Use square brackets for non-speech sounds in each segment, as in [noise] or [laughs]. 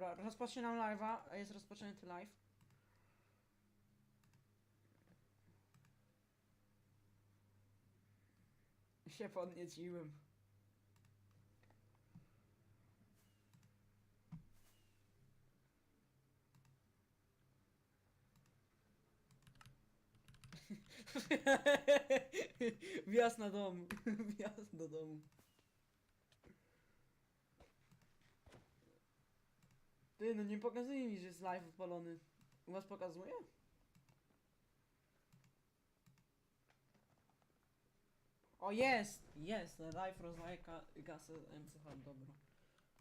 Dobra, rozpoczynam live'a, jest rozpoczęty live. Się podnieciłem. [laughs] Wjazd na dom. [laughs] Wjazd do domu. Ty, no nie pokazuje mi, że jest live odpalony. U was pokazuje? O, jest! Jest! Live rozdaje gasę MCH, dobra.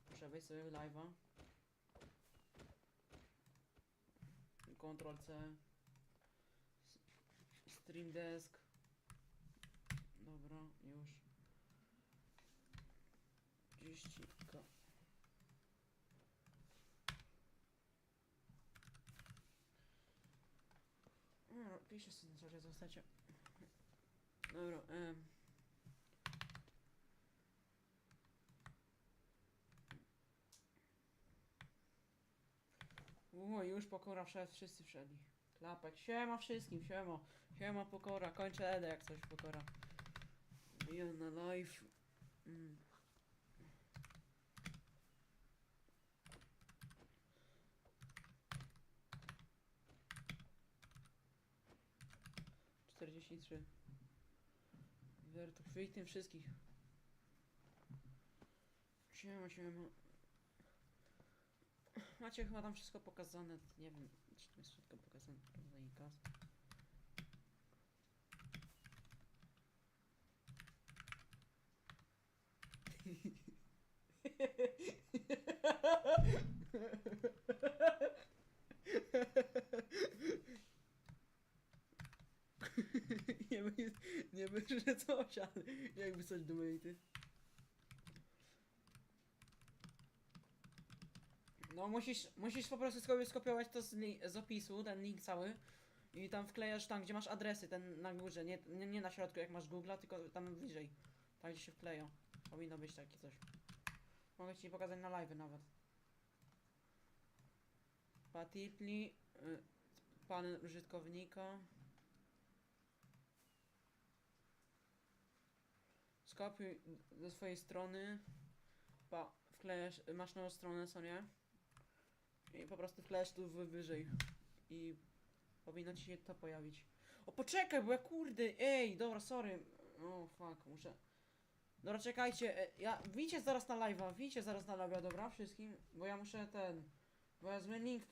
Muszę wejść sobie w live'a. Ctrl C. Stream Desk. Dobra, już. 30 k. No, piszę sobie na czacie, zostacie. Dobra, em. O, już pokora wszedł, wszyscy wszedli. Klapek, siema wszystkim, siema. Siema pokora, kończę Edę jak coś pokora. Ja na live. Mm. Czterdzieści trzy. Werto, chwyj tym wszystkich. Siema, siema. Macie chyba tam wszystko pokazane, nie wiem, czy to jest wszystko pokazane, prawda, i [laughs] nie by, nie by, [laughs] że coś, ale jakby coś domaty. No musisz, musisz po prostu sobie skopiować to z, z opisu, ten link cały i tam wklejasz tam, gdzie masz adresy, ten na górze, nie, nie, nie na środku jak masz Google'a, tylko tam wyżej, tam gdzie się wkleją. Powinno być takie coś. Mogę ci pokazać na live nawet. Patipli, y, pan użytkownika. Skopiuj do swojej strony. Pa, wklejasz, masz nową stronę, co nie? I po prostu wklejasz tu wy- wyżej. I powinno ci się to pojawić. O, poczekaj, bo ja kurde, ej, dobra, sorry. O, fuck, muszę... Dobra, czekajcie, e, ja, widzicie zaraz na live'a, widzicie zaraz na live'a, dobra, wszystkim? Bo ja muszę ten... Bo ja zły link